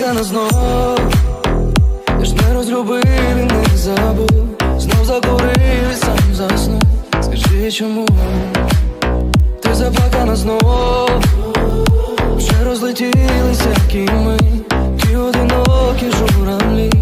кохана знов, я ж не розлюбив і не забув, знов закурив і сам заснув. Скажи, чому? Ти заплакана знов, вже розлетілися кіми, ті одинокі журавлі.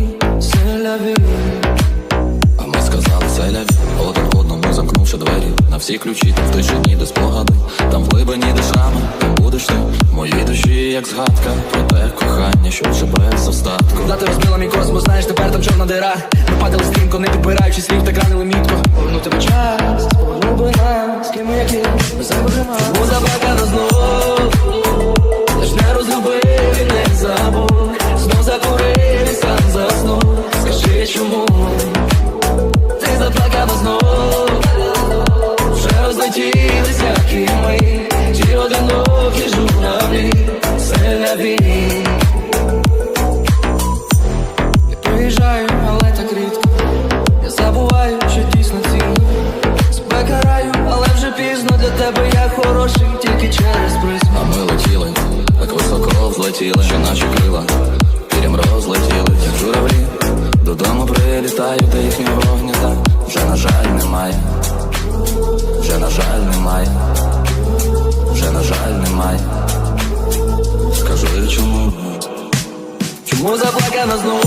всі ключі, в ти втечені до спогади там в глибині де там будеш ти моїй душі, як згадка, про те кохання, що вже без остатку Да ти розбила мій космос, знаєш, тепер там чорна дира. Ми падали стрімко, не підбираючи слів, так ранили мітко. Повернути тебе час, глибина, з ким як є, ми забудемо. Чому забагато знов? Ти не розлюбив не забув, знов закурив і сам заснув. Скажи, чому? Ти заплакала знов. Розлетілися, як і ми, ті одинокі журавлі, це не війна. яка нас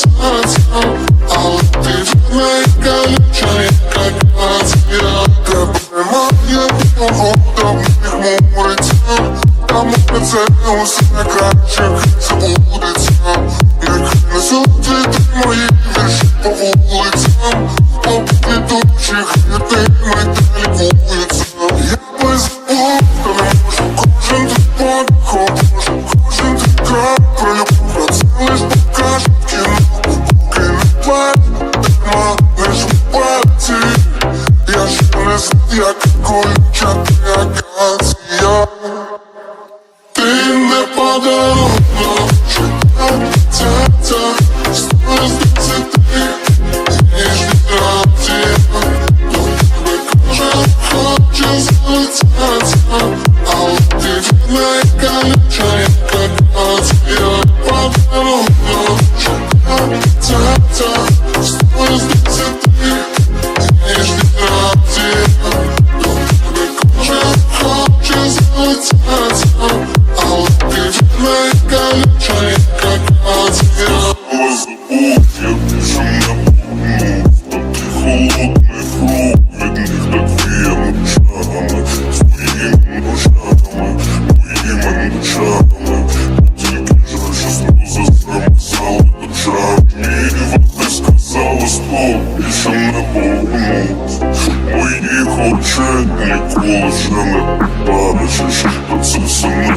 so, so. площадами, моїми не повернуть Моїх очей ніколи вже не побачиш, та це все не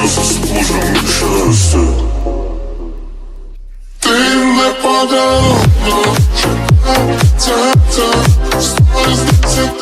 не заслужене. Ти не подав Turn, turn, time. Stars dancing.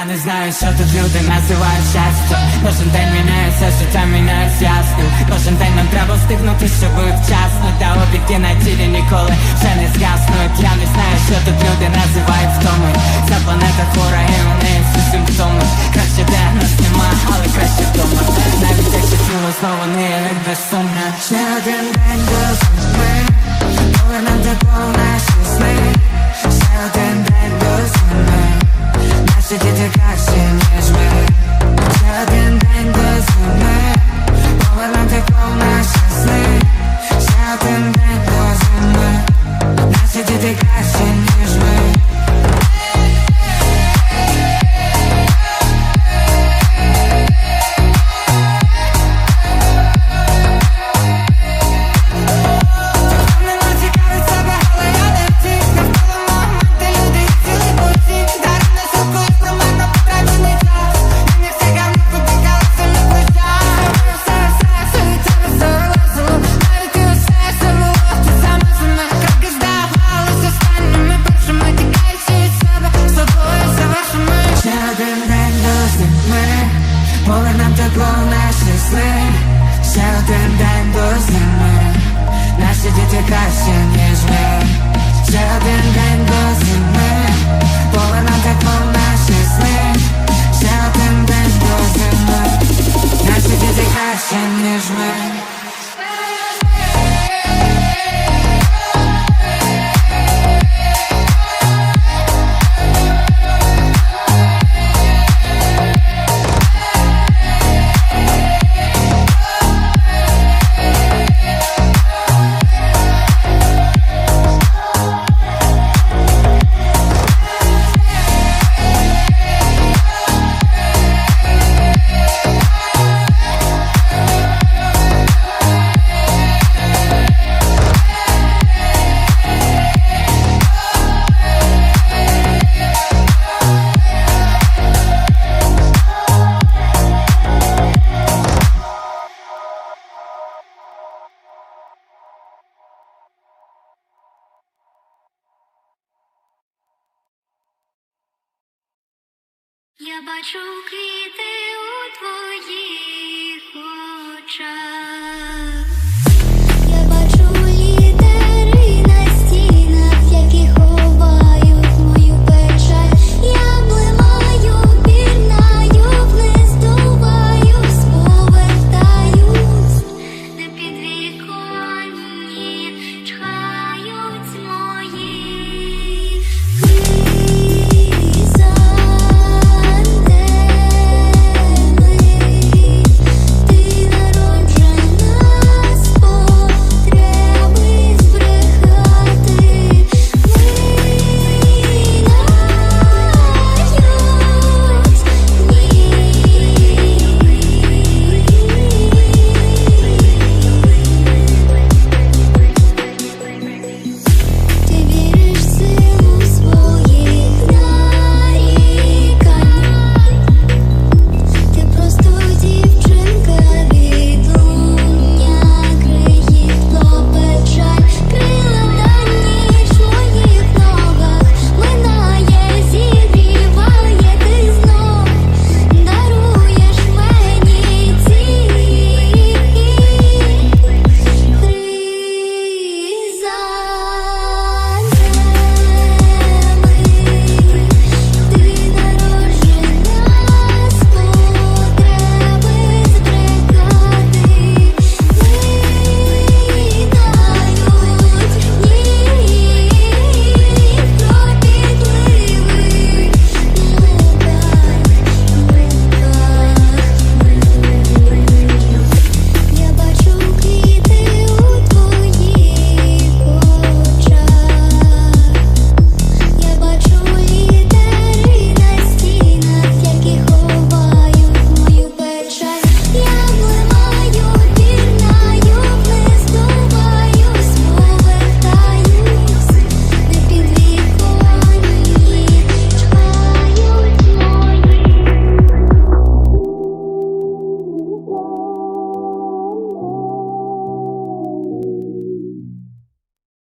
Я не знаю, що тут люди називають щастя Кожен день міняється, життя міняє ясно Кожен день нам треба встигнути, щоб вчасно. Та обіки на тілі ніколи вже не з'яснують Я не знаю, що тут люди називають втоми. Ця планета хвора і у неї всі симптоми. Краще де нас нема, але краще вдома. Навіть якщо тіло знову не є як безсумне Ще один день до сусми Коли нам до повна сни. Ще один день City to Jackson бачу квіти.